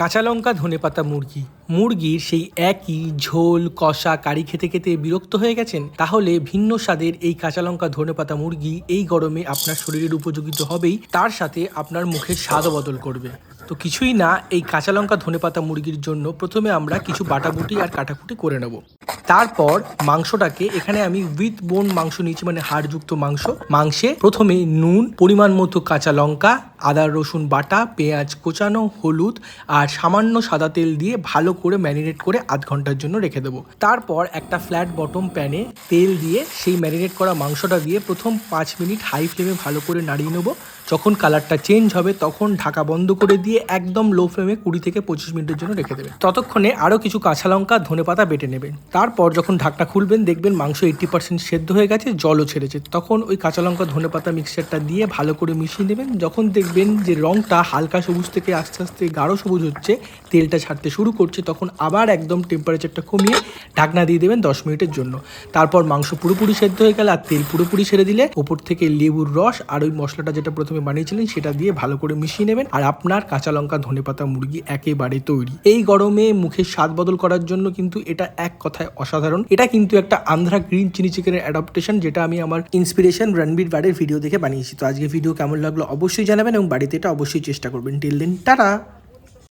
কাঁচা লঙ্কা ধনেপাতা মুরগি। মুরগির সেই একই ঝোল, কষা, কারি খেতে খেতে বিরক্ত হয়ে গেছেন। তাহলে ভিন্ন স্বাদের এই কাঁচা লঙ্কা ধনেপাতা মুরগি এই গরমে আপনার শরীরের উপযোগিত হবেই, তার সাথে আপনার মুখের স্বাদও বদল করবে। তো কিছুই না, এই কাঁচা লঙ্কা ধনেপাতা মুরগির জন্য প্রথমে আমরা কিছু বাটাবুটি আর কাটাকুটি করে নেব। তারপর মাংসটাকে এখানে আমি উইথ বোন মাংস নিয়েছি মানে হাড়যুক্ত মাংস। মাংসে প্রথমে নুন, পরিমাণ মতো কাঁচা লঙ্কা আদা, রসুন বাটা, পেঁয়াজ কোচানো, হলুদ আর সামান্য সাদা তেল দিয়ে ভালো করে ম্যারিনেট করে আধ ঘণ্টার জন্য রেখে দেবো। তারপর একটা ফ্ল্যাট বটম প্যানে তেল দিয়ে সেই ম্যারিনেট করা মাংসটা দিয়ে প্রথম পাঁচ মিনিট হাই ফ্লেমে ভালো করে নাড়িয়ে নেব। যখন কালারটা চেঞ্জ হবে, তখন ঢাকা বন্ধ করে দিয়ে একদম লো ফ্লেমে কুড়ি থেকে পঁচিশ মিনিটের জন্য রেখে দেবেন ততক্ষণে আরও কিছু কাঁচা লঙ্কা, ধনে পাতা বেটে নেবেন। তারপর যখন ঢাকনা খুলবেন, দেখবেন মাংস এইট্টি পার্সেন্ট সেদ্ধ হয়ে গেছে, জলও ছেড়েছে। তখন ওই কাঁচা লঙ্কা, ধনে পাতা মিক্সচারটা দিয়ে ভালো করে মিশিয়ে নেবেন। যখন দেখবেন যে রংটা হালকা সবুজ থেকে আস্তে আস্তে গাঢ় সবুজ হচ্ছে, তেলটা ছাড়তে শুরু করছে, তখন আবার একদম টেম্পারেচারটা কমিয়ে ঢাকনা দিয়ে দেবেন দশ মিনিটের জন্য। তারপর মাংস পুরোপুরি সেদ্ধ হয়ে গেলে আর তেল পুরোপুরি ছেড়ে দিলে ওপর থেকে লেবুর রস আর ওই মশলাটা যেটা প্রথমে বানিয়েছিলেন সেটা দিয়ে ভালো করে মিশিয়ে নেবেন। আর আপনার কাঁচা লঙ্কা ধনেপাতা মুরগি একেবারে তৈরি। এই গরমে মুখের স্বাদ বদল করার জন্য কিন্তু এটা এক কথায় অসাধারণ। এটা কিন্তু একটা আন্ধ্রা গ্রিন চিলি চিকেনের অ্যাডাপ্টেশন যেটা আমি আমার ইন্সপিরেশন রণবীর বারের ভিডিও দেখে বানিয়েছি। তো আজকে ভিডিও কেমন লাগল অবশ্যই জানাবেন এবং বাড়িতে এটা অবশ্যই চেষ্টা করবেন। টিল দিন টাটা!